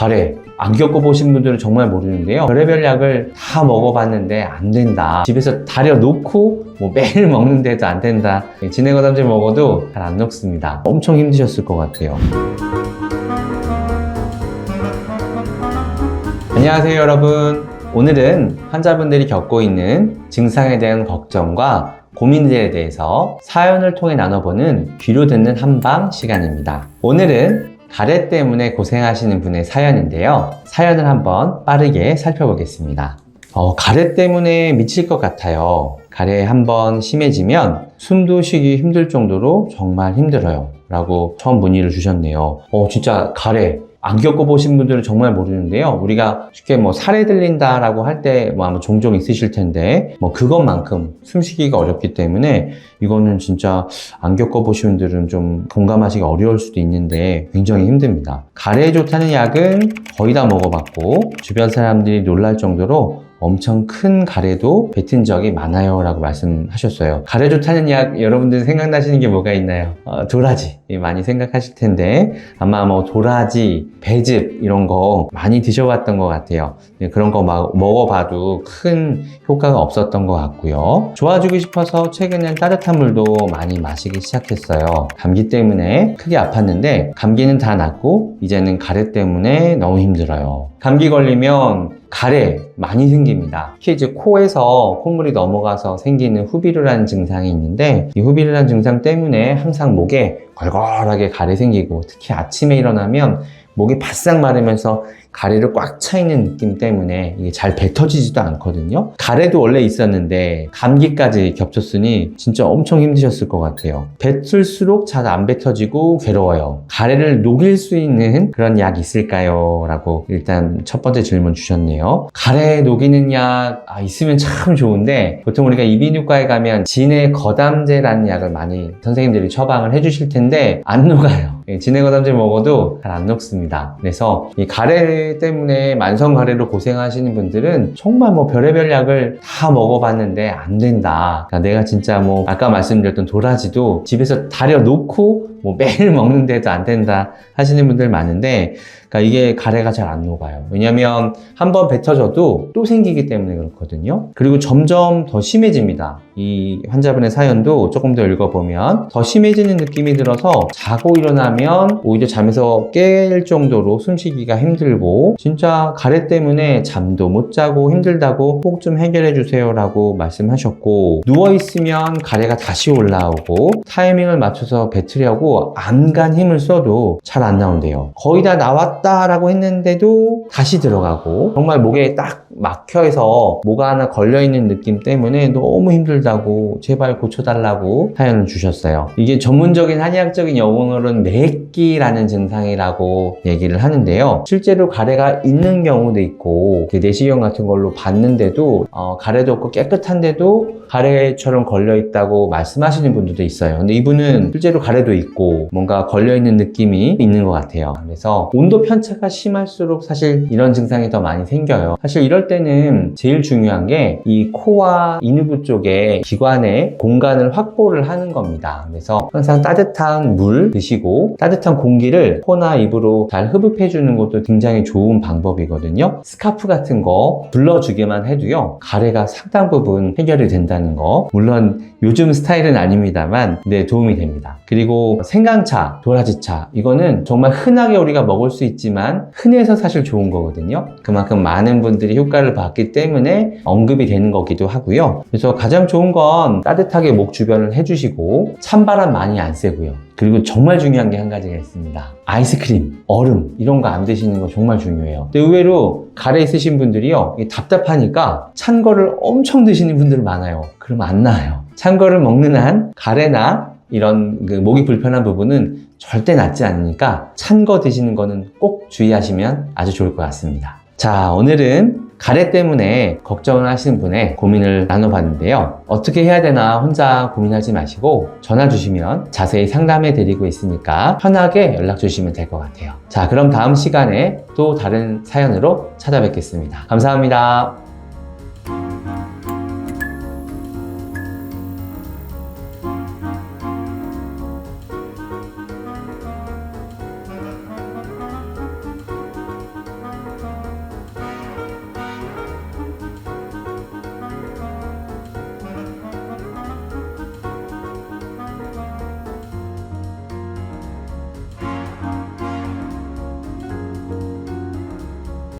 가래 안 겪어보신 분들은 정말 모르는데요. 별의별 약을 다 먹어봤는데 안 된다. 집에서 다려놓고 뭐 매일 먹는데도 안 된다. 진행어담제 먹어도 잘 안 녹습니다. 엄청 힘드셨을 것 같아요. 안녕하세요 여러분. 오늘은 환자분들이 겪고 있는 증상에 대한 걱정과 고민들에 대해서 사연을 통해 나눠보는 귀로 듣는 한방 시간입니다. 오늘은 가래 때문에 고생하시는 분의 사연인데요. 사연을 한번 빠르게 살펴보겠습니다. 어, 가래 때문에 미칠 것 같아요. 가래 한번 심해지면 숨도 쉬기 힘들 정도로 정말 힘들어요. 라고 처음 문의를 주셨네요. 어, 진짜 가래. 안 겪어보신 분들은 정말 모르는데요. 우리가 쉽게 뭐 살에 들린다라고 할 때 뭐 아마 종종 있으실 텐데 뭐 그것만큼 숨쉬기가 어렵기 때문에 이거는 진짜 안 겪어보신 분들은 좀 공감하시기 어려울 수도 있는데 굉장히 힘듭니다. 가래에 좋다는 약은 거의 다 먹어봤고 주변 사람들이 놀랄 정도로 엄청 큰 가래도 뱉은 적이 많아요 라고 말씀하셨어요. 가래 좋다는 약 여러분들 생각나시는 게 뭐가 있나요? 어, 도라지 많이 생각하실 텐데 아마 뭐 도라지, 배즙 이런 거 많이 드셔봤던 것 같아요. 네, 그런 거 막 먹어봐도 큰 효과가 없었던 것 같고요. 좋아지고 싶어서 최근엔 따뜻한 물도 많이 마시기 시작했어요. 감기 때문에 크게 아팠는데 감기는 다 낫고 이제는 가래 때문에 너무 힘들어요. 감기 걸리면 가래 많이 생깁니다. 특히 이제 코에서 콧물이 넘어가서 생기는 후비루라는 증상이 있는데 이 후비루라는 증상 때문에 항상 목에 걸걸하게 가래 생기고 특히 아침에 일어나면 목이 바싹 마르면서 가래를 꽉차 있는 느낌 때문에 이게 잘 뱉어지지도 않거든요. 가래도 원래 있었는데 감기까지 겹쳤으니 진짜 엄청 힘드셨을 것 같아요. 뱉을수록 잘 안 뱉어지고 괴로워요. 가래를 녹일 수 있는 그런 약 있을까요? 라고 일단 첫 번째 질문 주셨네요. 가래 녹이는 약 아, 있으면 참 좋은데 보통 우리가 이비인후과에 가면 진해 거담제라는 약을 많이 선생님들이 처방을 해주실 텐데 안 녹아요. 예, 진해 거담제 먹어도 잘 안 녹습니다. 그래서 이 가래 때문에 만성 가래로 고생하시는 분들은 정말 뭐 별의별 약을 다 먹어봤는데 안 된다. 그러니까 내가 진짜 뭐 아까 말씀드렸던 도라지도 집에서 다려 놓고 뭐 매일 먹는데도 안 된다 하시는 분들 많은데 그러니까 이게 가래가 잘 안 녹아요. 왜냐면 한 번 뱉어져도 또 생기기 때문에 그렇거든요. 그리고 점점 더 심해집니다. 이 환자분의 사연도 조금 더 읽어보면 더 심해지는 느낌이 들어서 자고 일어나면 오히려 잠에서 깰 정도로 숨쉬기가 힘들고 진짜 가래 때문에 잠도 못 자고 힘들다고 꼭 좀 해결해 주세요 라고 말씀하셨고 누워 있으면 가래가 다시 올라오고 타이밍을 맞춰서 뱉으려고 안 간 힘을 써도 잘 안 나온대요. 거의 다 나왔다라고 했는데도 다시 들어가고 정말 목에 딱 막혀서 뭐가 하나 걸려있는 느낌 때문에 너무 힘들다고 제발 고쳐달라고 사연을 주셨어요. 이게 전문적인 한의학적인 용어로는 내끼라는 증상이라고 얘기를 하는데요. 실제로 가래가 있는 경우도 있고 그 내시경 같은 걸로 봤는데도 어, 가래도 없고 깨끗한데도 가래처럼 걸려있다고 말씀하시는 분들도 있어요. 근데 이분은 실제로 가래도 있고 뭔가 걸려있는 느낌이 있는 것 같아요. 그래서 온도 편차가 심할수록 사실 이런 증상이 더 많이 생겨요. 사실 이럴 때는 제일 중요한 게 이 코와 인후부 쪽에 기관의 공간을 확보를 하는 겁니다. 그래서 항상 따뜻한 물 드시고 따뜻한 공기를 코나 입으로 잘 흡입해 주는 것도 굉장히 좋은 방법이거든요. 스카프 같은 거 불러주기만 해도요. 가래가 상당 부분 해결이 된다는 거. 물론 요즘 스타일은 아닙니다만 네 도움이 됩니다. 그리고 생강차, 도라지차 이거는 정말 흔하게 우리가 먹을 수 있지만 흔해서 사실 좋은 거거든요. 그만큼 많은 분들이 효과를 봤기 때문에 언급이 되는 거기도 하고요. 그래서 가장 좋은 건 따뜻하게 목 주변을 해주시고 찬바람 많이 안 쐬고요. 그리고 정말 중요한 게 한 가지가 있습니다. 아이스크림, 얼음 이런 거 안 드시는 거 정말 중요해요. 근데 의외로 가래 있으신 분들이요. 답답하니까 찬 거를 엄청 드시는 분들 많아요. 그러면 안 나아요. 찬 거를 먹는 한 가래나 이런 그 목이 불편한 부분은 절대 낫지 않으니까 찬 거 드시는 거는 꼭 주의하시면 아주 좋을 것 같습니다. 자, 오늘은 가래 때문에 걱정을 하시는 분의 고민을 나눠봤는데요. 어떻게 해야 되나 혼자 고민하지 마시고 전화 주시면 자세히 상담해 드리고 있으니까 편하게 연락 주시면 될 것 같아요. 자, 그럼 다음 시간에 또 다른 사연으로 찾아뵙겠습니다. 감사합니다.